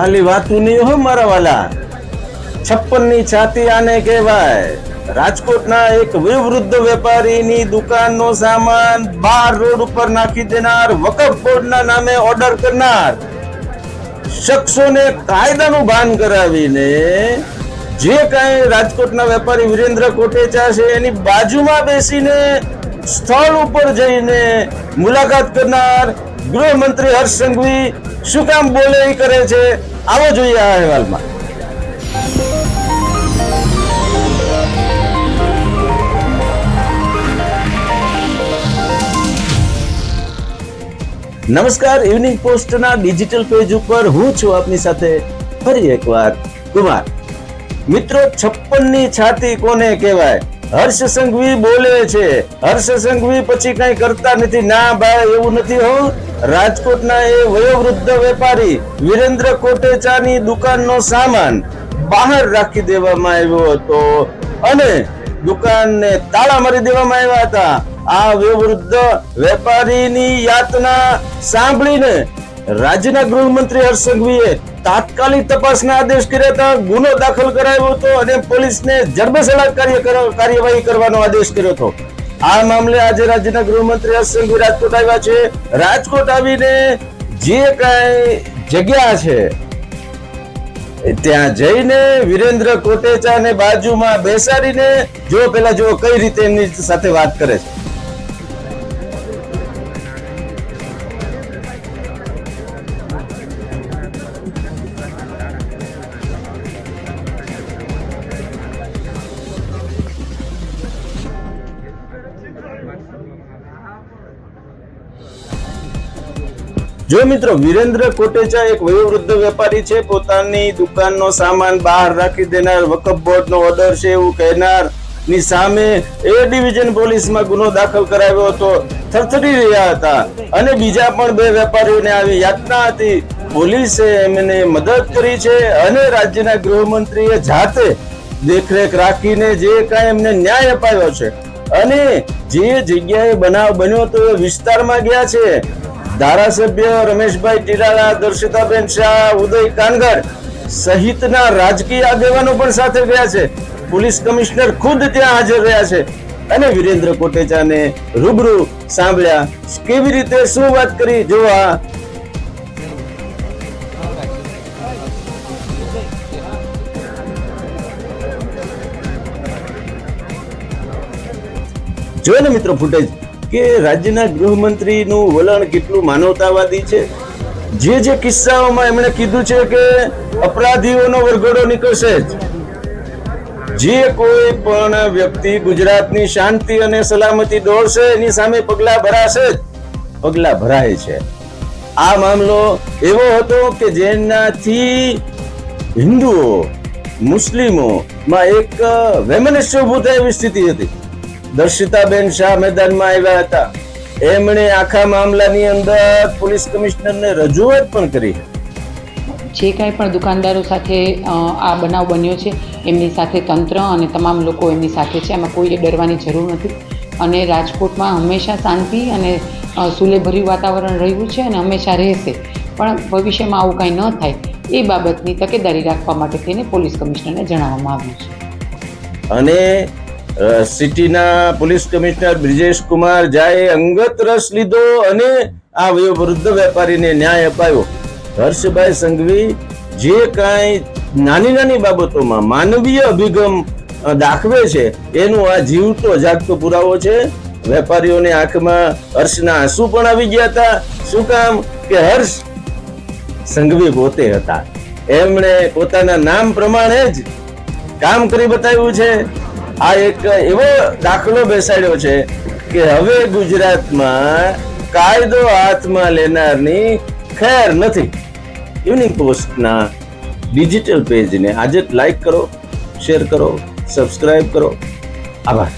ખાલી વાતું નહીં હો મારા વાલા. છપ્પનની છાતી આને કહેવાય. રાજકોટના એક વિવૃદ્ધ વેપારીની દુકાનનો સામાન બાર રોડ ઉપર નાખી દેનાર, વકફ બોર્ડના નામે ઓર્ડર કરનાર. શખ્સોને કાયદાનું ભાન કરાવીને જે કાંઈ રાજકોટના વેપારી વિરેન્દ્ર કોટેચા છે એની બાજુમાં બેસીને સ્થળ ઉપર જઈને મુલાકાત કરનાર ગૃહમંત્રી હર્ષ સંઘવી શું કામ બોલે એ કરે છે? આવો જોઈએ આ અહેવાલમાં. નમસ્કાર ઇવનિંગ પોસ્ટના ડિજિટલ પેજ ઉપર હું છું આપની સાથે ફરી એકવાર કુમાર. મિત્રો છપ્પનની છાતી કોને કહેવાય? હર્ષ સંઘવી બોલે છે. હર્ષ સંઘવી પછી કઈ કરતા નથી. ના ભાઈ, એવું નથી, હો. રાજકોટના એ વયોવૃદ્ધ વેપારી વિરેન્દ્ર કોટેચાની દુકાનનો સામાન બહાર રાખી દેવામાં આવ્યો હતો. અને દુકાનને તાળા મારી દેવામાં આવ્યા હતા. આ વયોવૃદ્ધ વેપારીની યાતના સાંભળીને રાજ્યના ગૃહમંત્રી હર્ષ સંઘવીએ તાત્કાલિક તપાસના આદેશ કર્યા હતા. ગુનો દાખલ કરાયો હતો અને પોલીસને જડબેસલાક કાર્ય કાર્યવાહી કરવાનો આદેશ કર્યો હતો. આ મામલે આજે રાજ્યના ગૃહમંત્રી હર્ષ રાજકોટ આવ્યા છે. રાજકોટ આવીને જે કાંઈ જગ્યા છે ત્યાં જઈને વિરેન્દ્ર કોટેચાને બાજુમાં બેસાડીને જો પેલા જો કઈ રીતે એમની સાથે વાત કરે છે? જો મિત્રો વિરેન્દ્ર કોટેચા એક વયોવૃદ્ધ વેપારી છે, પોતાની દુકાનનો સામાન બહાર રાખી દેનાર, વકફ બોર્ડનો ઓર્ડર છે એવું કહેનારની સામે એ ડિવિઝન પોલીસમાં ગુનો દાખલ કરાવ્યો હતો. થરથરી રહ્યા હતા. અને બીજા પણ બે વેપારીઓને આવી યાતના હતી. પોલીસે એમને મદદ કરી છે અને રાજ્યના ગૃહમંત્રીએ જાતે દેખરેખ રાખીને જે કાંઈ એમને ન્યાય અપાયો છે અને જે જગ્યાએ બનાવ બન્યો તો એ વિસ્તારમાં ગયા છે. ધારાસભ્ય રમેશભાઈ ટીરાળા દર્શિતાબેન શાહ, ઉદય કાનગર સહિતના રાજકીય આગેવાનો પણ સાથે ગયા છે. પોલીસ કમિશનર ખુદ ત્યાં હાજર રહ્યા છે. અને વિરેન્દ્ર કોટેચાને રૂબરૂ સાંભળ્યા. કેવી રીતે, શું વાત કરી? જોવા જોયો ને મિત્રો ફૂટેજ કે રાજ્યના ગૃહમંત્રીનું વલણ કેટલું માનવતાવાદી છે? જે જે કિસ્સાઓમાં એમણે કીધું છે કે અપરાધીઓનો વરઘોડો નીકળશે જ. જે કોઈ પણ વ્યક્તિ ગુજરાતની શાંતિ અને સલામતી દોડશે, એની સામે પગલા ભરાશે જ. પગલા ભરાય છે. આ મામલો એવો હતો કે જેનાથી હિન્દુઓ, મુસ્લિમોમાં એક વેમનસ્ય ઉભું થાય એવી સ્થિતિ હતી. દર્શિતાબેન શાહ મેદાનમાં આવ્યા હતા. એમણે આખા મામલાની અંદર પોલીસ કમિશનરને રજૂઆત પણ કરી જે કાંઈ પણ દુકાનદારો સાથે આ બનાવ બન્યો છે એમની સાથે તંત્ર અને તમામ લોકો એમની સાથે છે એમાં કોઈએ ડરવાની જરૂર નથી. અને રાજકોટમાં હંમેશા શાંતિ અને સુલેભર્યું વાતાવરણ રહ્યું છે અને હંમેશા રહેશે. પણ ભવિષ્યમાં આવું કાંઈ ન થાય એ બાબતની તકેદારી રાખવા માટે તેને પોલીસ કમિશનરને જણાવવામાં આવ્યું છે. અને સિટીના પોલીસ કમિશનર બ્રિજેશ કુમાર જાએ અંગત રસ લીધો અને આ વૃદ્ધ વેપારીને ન્યાય અપાયો. હર્ષભાઈ સંઘવી, જે કાંઈ નાની નાની બાબતોમાં માનવીય અભિગમ દાખવે છે, એનું આ જીવતો જાગતો પુરાવો છે. વેપારીઓની આંખમાં હર્ષના આંસુ પણ આવી ગયા હતા. શું કામ કે હર્ષ સંઘવી પોતે હતા? એમણે પોતાના નામ પ્રમાણે જ કામ કરી બતાવ્યું છે. આ એક એવો દાખલો બેસાડ્યો છે કે હવે ગુજરાતમાં કાયદો હાથમાં લેનારની ખેર નથી. ઇવનિંગ પોસ્ટના ડિજિટલ પેજને આજે જ લાઈક કરો શેર કરો સબસ્ક્રાઈબ કરો. આભાર.